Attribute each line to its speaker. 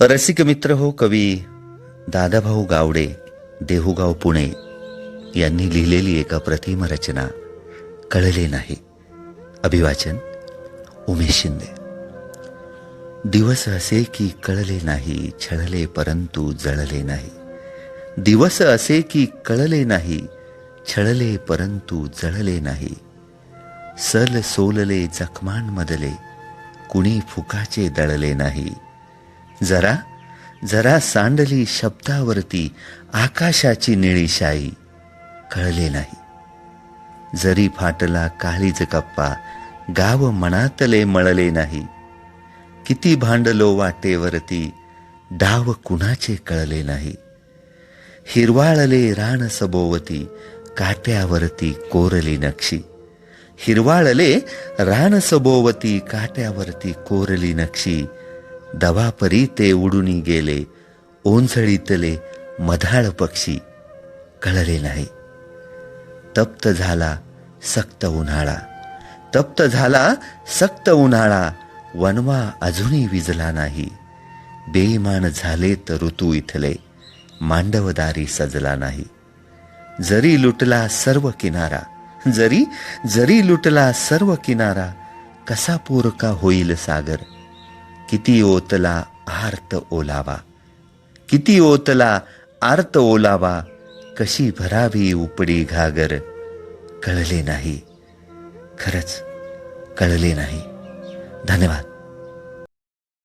Speaker 1: रसिक मित्र हो कवी दादाभाऊ गावडे देहूगाव पुणे यांनी लिहिलेली एक अप्रतिम रचना कळले नाही. अभिवाचन उमेश शिंदे. दिवस असे की कळले नाही छळले परंतु जळले नाही. दिवस असे की कळले नाही छळले परंतु जळले नाही. सल सोलले जखमांमधले कुणी फुकाचे दळले नाही. जरा जरा सांडली शब्दावरती आकाशाची निळीशाई कळले नाही. जरी फाटला काळीज कप्पा गाव मनातले मळले नाही. किती भांडलो वाटेवरती डाव कुणाचे कळले नाही. हिरवाळले रान सभोवती काट्यावरती कोरली नक्षी. हिरवाळले रान सभोवती काट्यावरती कोरली नक्षी. दवापरी ते उडून गेले ओंझळीतले मधाळ पक्षी कळले नाही. तप्त झाला सक्त उन्हाळा. तप्त झाला सक्त उन्हाळा. वनवा अजूनही विजला नाही. बेईमान झाले तर ऋतू इथले. मांडवदारी सजला नाही. जरी लुटला सर्व किनारा जरी जरी लुटला सर्व किनारा कसा पोरका होईल सागर? किती ओतला आर्त ओलावा? किती ओतला आर्त ओलावा? कशी भरावी उपडी घागर? कळले नाही. खरंच कळले नाही. धन्यवाद.